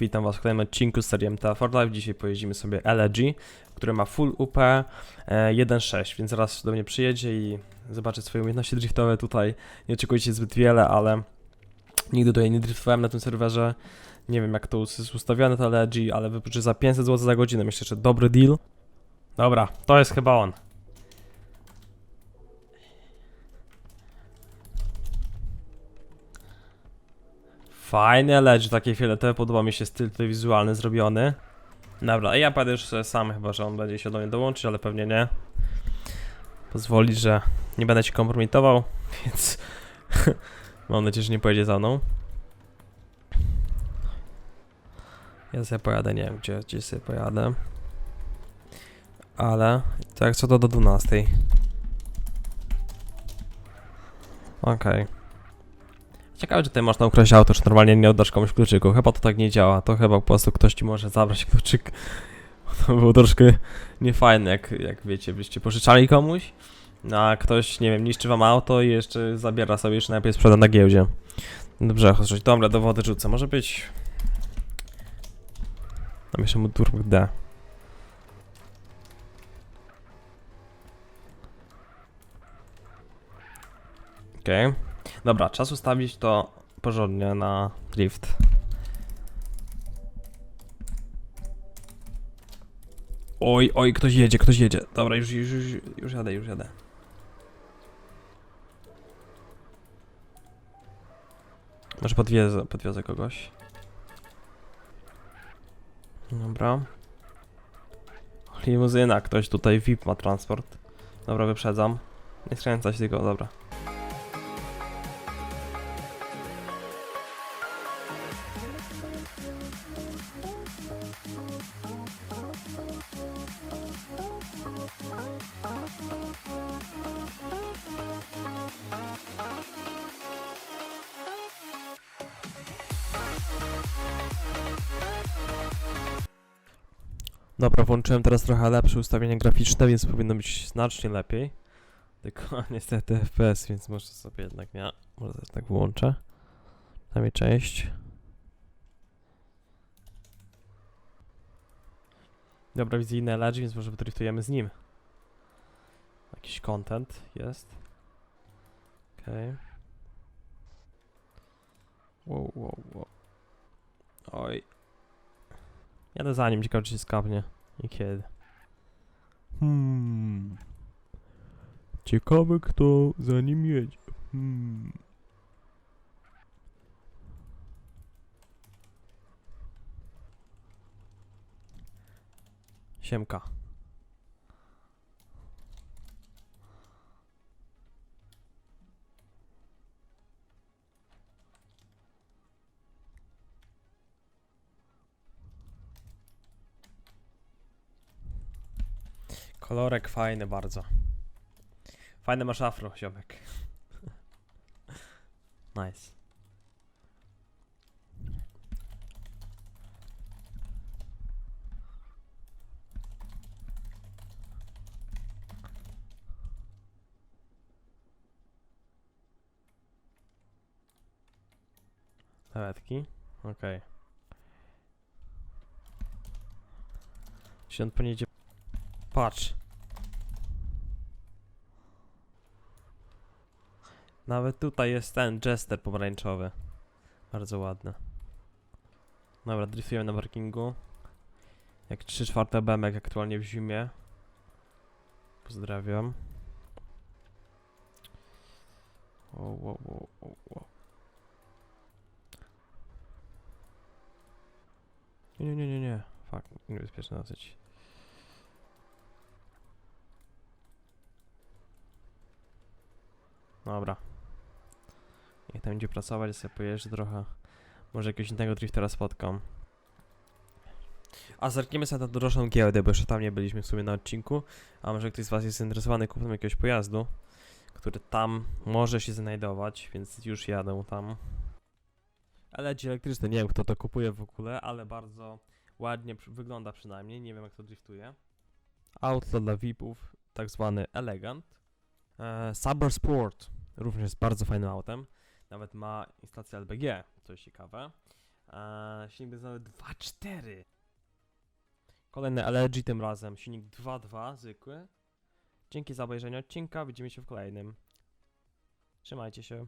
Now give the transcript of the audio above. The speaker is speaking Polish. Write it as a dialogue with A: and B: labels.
A: Witam Was w kolejnym odcinku z serii MTA for Life. Dzisiaj pojeździmy sobie LG, które ma full UP e, 1.6, więc zaraz do mnie przyjedzie i zobaczy swoje umiejętności driftowe tutaj. Nie oczekujcie zbyt wiele, ale nigdy tutaj nie driftowałem na tym serwerze. Nie wiem jak to jest ustawione to LG, ale wypoczy za 500 zł za godzinę. Myślę, że dobry deal. Dobra, to jest chyba on. Fajne LG, takie fioletowe, podoba mi się styl tutaj wizualny zrobiony. Dobra, ja padę już sobie sam, chyba że on będzie się do mnie dołączyć, ale pewnie nie. Pozwoli, że nie będę ci kompromitował, więc mam nadzieję, że nie pojedzie za mną. Ja sobie pojadę, nie wiem gdzie, gdzie sobie pojadę. Ale, tak co to do 12. Okej. Ciekawe, czy tutaj można ukraść auto, czy normalnie nie oddasz komuś kluczyku. Chyba to tak nie działa. To chyba po prostu ktoś ci może zabrać kluczyk. To było troszkę niefajne, jak, jak wiecie, byście pożyczali komuś, a ktoś, nie wiem, niszczy wam auto i jeszcze zabiera sobie, jeszcze najpierw sprzeda na giełdzie. Dobrze, chodź, dobra, do wody rzucę. Może być... Tam jeszcze mu turbo D. Okej. Dobra, czas ustawić to porządnie na drift. Oj, oj, ktoś jedzie, ktoś jedzie. Dobra, już, już, już, już jadę, już jadę. Może podwiezę, podwiozę kogoś. Dobra. Limuzyna, ktoś tutaj VIP ma transport. Dobra, wyprzedzam. Nie skręcać tylko, dobra. Dobra, włączyłem teraz trochę lepsze ustawienie graficzne, więc powinno być znacznie lepiej. Tylko niestety FPS, więc może sobie jednak nie. Może też tak wyłączę. Przynajmniej część. Dobra, widzę inne LG, więc może driftujemy z nim. Jakiś content jest. Okej. Wow, wow, wow. Oj. Jadę za nim, ciekawe czy się skapnie. I kiedy. Hmm. Ciekawe kto za nim jedzie. Hmm. Siemka. Kolorek fajny bardzo. Fajny masz afro, ziomek. nice. Lewetki? Okej. Jeśli on poniedzie... Patrz. Nawet tutaj jest ten jester pomarańczowy. Bardzo ładny. Dobra, driftujemy na parkingu. Jak 3 czwarte bemek aktualnie w zimie. Pozdrawiam. Wow, wow, wow, wow. Nie, nie, nie, nie, nie. Fuck, niebezpieczne dosyć. Dobra. Niech tam będzie pracować, sobie pojeżdżę trochę. Może jakiegoś innego driftera spotkam. A zerkniemy sobie na droższą giełdę, bo jeszcze tam nie byliśmy w sumie na odcinku. A może ktoś z Was jest zainteresowany kupnem jakiegoś pojazdu, który tam może się znajdować, więc już jadę tam. LG elektryczne, nie wiem kto to kupuje w ogóle, ale bardzo ładnie wygląda przynajmniej, nie wiem jak to driftuje. Auto dla VIP-ów, tak zwany Elegant. E, Sport również jest bardzo fajnym autem. Nawet ma instalację LBG, co jest ciekawe. A silnik benzynowy 2.4. Kolejny LG tym razem. Silnik 2.2 zwykły. Dzięki za obejrzenie odcinka. Widzimy się w kolejnym. Trzymajcie się.